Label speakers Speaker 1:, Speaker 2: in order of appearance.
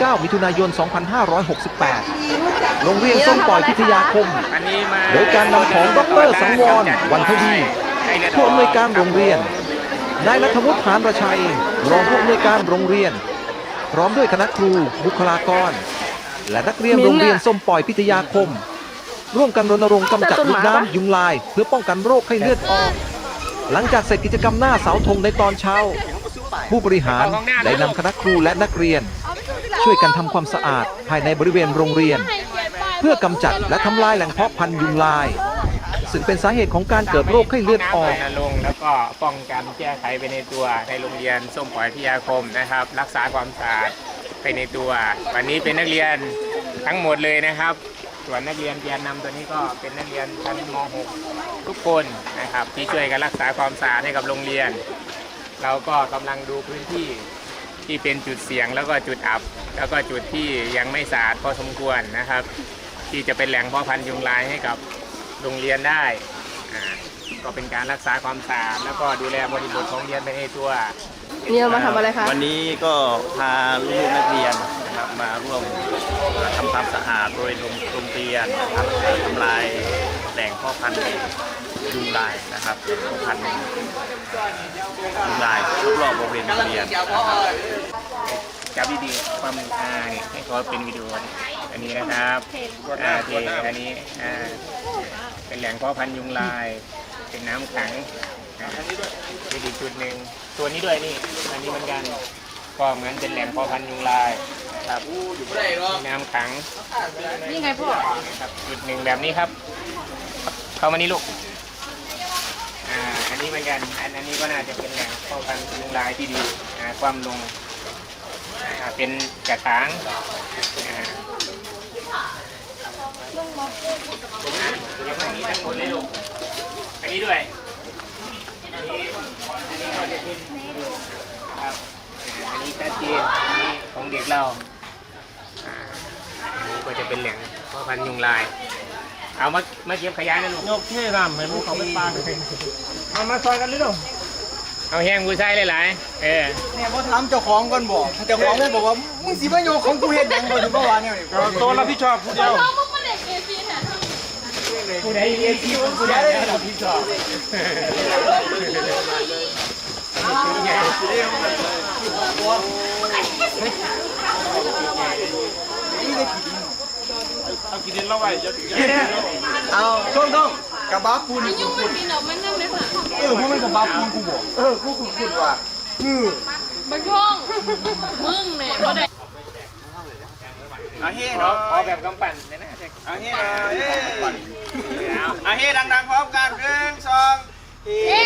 Speaker 1: 9 มิถุนายน 2568 โรงเรียนส้มปล่อยพิทยาคม
Speaker 2: อันนี้มา
Speaker 1: โดยการนำของดรสังวร วันทวีผู้อำนวยการโรงเรียน นายนัทวุฒิหานประชัย รองผู้อำนวยการโรงเรียน พร้อมด้วยคณะครู บุคลากร และนักเรียนโรงเรียนส้มปล่อยพิทยาคม ร่วมกันรณรงค์กำจัดลูกน้ำยุงลาย เพื่อป้องกันโรคไข้เลือดออก หลังจากเสร็จกิจกรรมหน้าเสาธงในตอนเช้า ผู้บริหารได้นำคณะครูและนักเรียน ช่วยกันทำความสะอาดภายในบริเวณโรงเรียน เพื่อกำจัดและทำลายแหล่งเพาะพันธุ์ยุงลาย ซึ่งเป็นสาเหตุของการเกิดโรคไข้เลือดออก
Speaker 2: รณรงค์แล้วก็ป้องกันแก้ไขไปในตัวในโรงเรียนส้มปล่อยพิทยาคมนะครับ รักษาความสะอาดไปในตัว วันนี้เป็นนักเรียนทั้งหมดเลยนะครับ ส่วนนักเรียนแกนนำตัวนี้ก็เป็นนักเรียนชั้นม .6 ทุกคนนะครับที่ช่วยกันรักษาความสะอาดให้กับโรงเรียน เราก็กำลังดูพื้นที่ ที่เป็นจุดเสี่ยงแล้วก็จุดอับ แล้วก็จุดที่ยังไม่สะอาดพอสมควรนะครับ ที่จะเป็นแหล่งเพาะพันธุ์ยุงลายให้กับโรงเรียนได้อ่าก็เป็นการรักษาความสะอาดแล้วก็ดูแลบริบทของเรียนไปในตัว
Speaker 3: เนี่ยมาทำอะไรคะ
Speaker 4: วันนี้ก็พาลูกๆนักเรียนนะครับมาร่วมทำความสะอาดโดยโรงโรงเรียนนะครับทำลายแหล่งพ่อพันธุ์ยุงลายนะครับพ่อพันธุ์ยุงลาย รอบๆบริเวณโรงเรียนนะครับ
Speaker 2: จับดีๆความอ่านี่ให้เขาเป็นวิดีโอนี่อันนี้นะครับอ่าเทอันนี้อ่าเป็นแหล่งเพาะพันธุ์ยุงลาย เป็นน้ำขังอ่าเป็นอีกจุดหนึ่งตัวนี้ด้วยนี่อันนี้เหมือนกันก็เหมือนเป็นแหล่งเพาะพันธุ์ยุงลายครับมีน้ำขัง
Speaker 3: นี่ไงพ่อ
Speaker 2: ครับจุดหนึ่งแบบนี้ครับ เข้ามานี่ลูกอ่าอั นี้เหมือนกัน อันอันนี้ก็น่าจะเป็นแหล่งเพาะพันยุงลายที่ดีอ่าความลงอ่าเป็นกระถางอ่าแล้วก็อันนี้ทั้งหมดเลยลูกอันนี้ด้วยอันนี้อันนี้ก็จะเป็นครับอ่าอันนี้ชัดเจนอันนี้ของเด็กเราอ่าอันนี้ก็จะเป็นแหล่งพ่อพันยุงลาย เอามามาเก็บขยะนะลูก
Speaker 4: ยกเท่รำให้ลูกเขาไปปา
Speaker 5: มามาซอยกันเลยเนาะ
Speaker 2: เอาแห้งกูใช้หลายๆ เออ
Speaker 5: เนี่ยพอถามเจ้าของก่อนบอกเจ้าของเลยบอกว่ามึงสิมาโยกของกูเห็นยังบ่ถึงเมื่อวานเนี่ยนี่
Speaker 4: ตัวรับผิดชอบผู้เดียว
Speaker 2: ผู้ใดเรียนที่ผู้ใดได้รับผิดชอบ
Speaker 4: เอากิ นดินละไว้จะ
Speaker 5: เอาต้องต้องกระบะปูน
Speaker 6: ยุ่งมันมีดเอ
Speaker 5: อเพราะมันกระบะปูนกูบอกเออกูกูพูดว่าเออ
Speaker 6: บังท่องมึงเนี่ยก็ได้
Speaker 4: เอาเฮ้
Speaker 2: ขอขอาแบบกำปั่นเลยนะ
Speaker 4: เอาเฮ้เอาเฮ้ดังๆพร้อมกันหนึ่งสองเฮ้